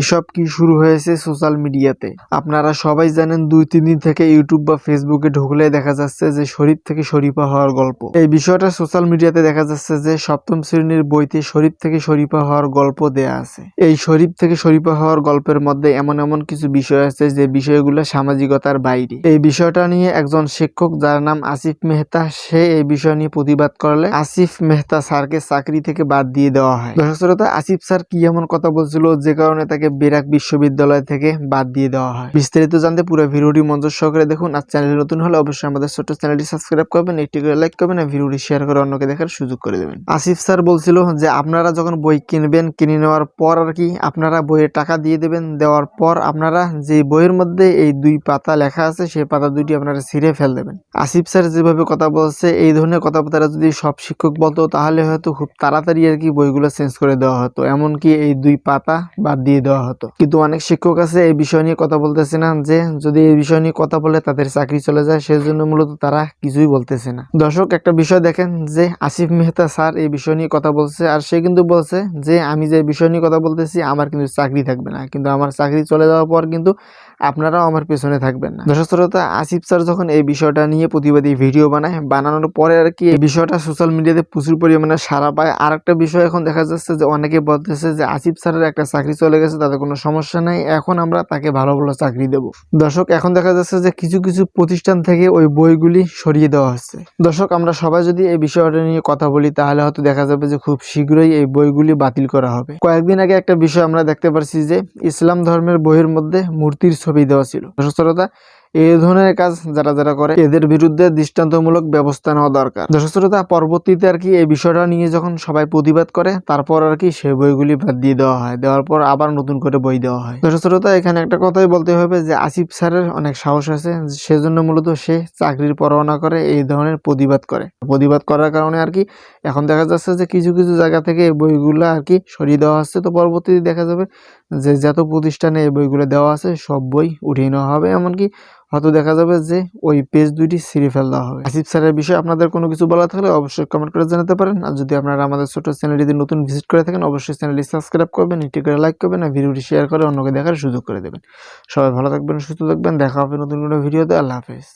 এসব কি শুরু হয়েছে সোশ্যাল মিডিয়াতে? আপনারা সবাই জানেন দুই তিন দিন থেকে ইউটিউব বা ফেসবুকে ঢুকলে দেখা যাচ্ছে যে শরীফ থেকে শরীফা হওয়ার গল্প। এই বিষয়টা সোশ্যাল মিডিয়াতে দেখা যাচ্ছে যে সপ্তম শ্রেণির বইতে শরীফ থেকে শরীফা হওয়ার গল্প দেয়া আছে। এই শরীফ থেকে শরীফা হওয়ার গল্পের মধ্যে এমন এমন কিছু বিষয় আছে যে বিষয়গুলো সামাজিকতার বাইরে। এই বিষয়টা নিয়ে একজন শিক্ষক যার নাম আসিফ মেহতা সে এই বিষয় নিয়ে প্রতিবাদ করলে আসিফ মেহতা স্যারকে চাকরি থেকে বাদ দিয়ে দেওয়া হয়। দর্শক শ্রোতা, আসিফ স্যার কি এমন কথা বলছিল যে কারণে তাকে বেরাক বিশ্ববিদ্যালয় থেকে বাদ দিয়ে দেওয়া হয়। বিস্তারিত জানতে পুরো ভিডিওটি মঞ্চ সহকারে দেখুন। আর চ্যানেল নতুন হলে অবশ্যই আমাদের ছোট্ট চ্যানেলটি সাবস্ক্রাইব করবেন, একটি করে লাইক করবেন আর ভিডিওটি শেয়ার করে অন্যকে দেখার সুযোগ করে দেবেন। আসিফ স্যার বলছিল যে, আপনারা যখন বই কিনবেন, কিনে নেওয়ার পর আর কি আপনারা বইয়ের টাকা দিয়ে দেবেন। দেওয়ার পর আপনারা যে বইয়ের মধ্যে এই দুই পাতা লেখা আছে, সেই পাতা দুইটি আপনারা ছিঁড়ে ফেল দেবেন। আসিফ স্যার যেভাবে কথা বলছে, এই ধরনের কথাবার্তা যদি সব শিক্ষক বলতো, তাহলে হয়তো খুব তাড়াতাড়ি আর কি বইগুলো চেঞ্জ করে দেওয়া হতো। এমনকি এই দুই পাতা বাদ দিয়ে দেওয়া হতো। কিন্তু অনেক শিক্ষক আছে এই বিষয় নিয়ে কথা বলতেছে না, যে যদি এই বিষয় নিয়ে কথা বলে তাদের চাকরি চলে যায়, সেজন্য মূলত তারা কিছুই বলতেছে না। দর্শক, একটা বিষয় দেখেন যে আসিফ মেহতা স্যার এই বিষয় নিয়ে কথা বলছে, আর সে কিন্তু বলছে যে আমি যে বিষয় নিয়ে কথা বলতেছি, আমার কিন্তু চাকরি থাকবে না। কিন্তু আমার চাকরি চলে যাওয়ার পর কিন্তু আপনারাও আমার পেছনে থাকবেন না। দর্শক, শ্রোতা, আসিফ স্যার যখন এই বিষয়টা নিয়ে প্রতিবাদী ভিডিও বানায়, বানানোর পরে আর কি এই বিষয়টা সোশ্যাল মিডিয়াতে প্রচুর পরিমাণে সারা পায়। আর একটা বিষয় এখন দেখা যাচ্ছে যে অনেকে বলতেছে যে আসিফ স্যারের একটা চাকরি চলে গেছে তাতে কোনো সমস্যা নেই। এখন আমরা তাকে ভালো ভালো চাকরি দেব। দর্শক, এখন দেখা যাচ্ছে যে কিছু কিছু প্রতিষ্ঠান থেকে ওই বইগুলি সরিয়ে দেওয়া হচ্ছে। দর্শক, আমরা সবাই যদি এই বিষয়টা নিয়ে কথা বলি, তাহলে হয়তো দেখা যাবে যে খুব শীঘ্রই এই বইগুলি বাতিল করা হবে। কয়েকদিন আগে একটা বিষয় আমরা দেখতে পারছি যে ইসলাম ধর্মের বইয়ের মধ্যে মূর্তির ছবি দেওয়া ছিল। দর্শক শ্রোতা এই ধরনের কাজ যারা যারা করে, এদের বিরুদ্ধে দৃষ্টান্তমূলক ব্যবস্থা নেওয়া দরকার। দর্শক শ্রোতা পরবর্তীতে আর কি এই বিষয়টা নিয়ে যখন সবাই প্রতিবাদ করে, তারপর আর কি সেই বইগুলি বাদ দিয়ে দেওয়া হয়। দেওয়ার পর আবার নতুন করে বই দেওয়া হয়। দর্শক শ্রোতা এখানে একটা কথাই বলতে হবে যে আসিফ স্যারের অনেক সাহস আছে, সেজন্য মূলত সে চাকরির পরোয়ানা করে এই ধরনের প্রতিবাদ করে। প্রতিবাদ করার কারণে আর কি এখন দেখা যাচ্ছে যে কিছু কিছু জায়গা থেকে এই বইগুলো আর কি সরিয়ে দেওয়া হচ্ছে। তো পরবর্তীতে দেখা যাবে যে যত প্রতিষ্ঠানে এই বইগুলো দেওয়া আছে, সব বই উঠিয়ে নেওয়া হবে। এমনকি হয়তো দেখা যাবে যে ওই পেজ দুইটি ছিঁড়ে ফেলা হবে। আসিফ স্যারের বিষয়ে আপনাদের কোনো কিছু বলা থাকলে অবশ্যই কমেন্ট করে জানাতে পারেন। আর যদি আপনারা আমাদের ছোট চ্যানেলটিতে নতুন ভিজিট করে থাকেন, অবশ্যই চ্যানেলটি সাবস্ক্রাইব করবেন, একটি করে লাইক করবেন আর ভিডিওটি শেয়ার করে অন্যকে দেখার সুযোগ করে দেবেন। সবাই ভালো থাকবেন, সুস্থ থাকবেন। দেখা হবে নতুন কোনো ভিডিওতে আল্লাহ হাফেজ।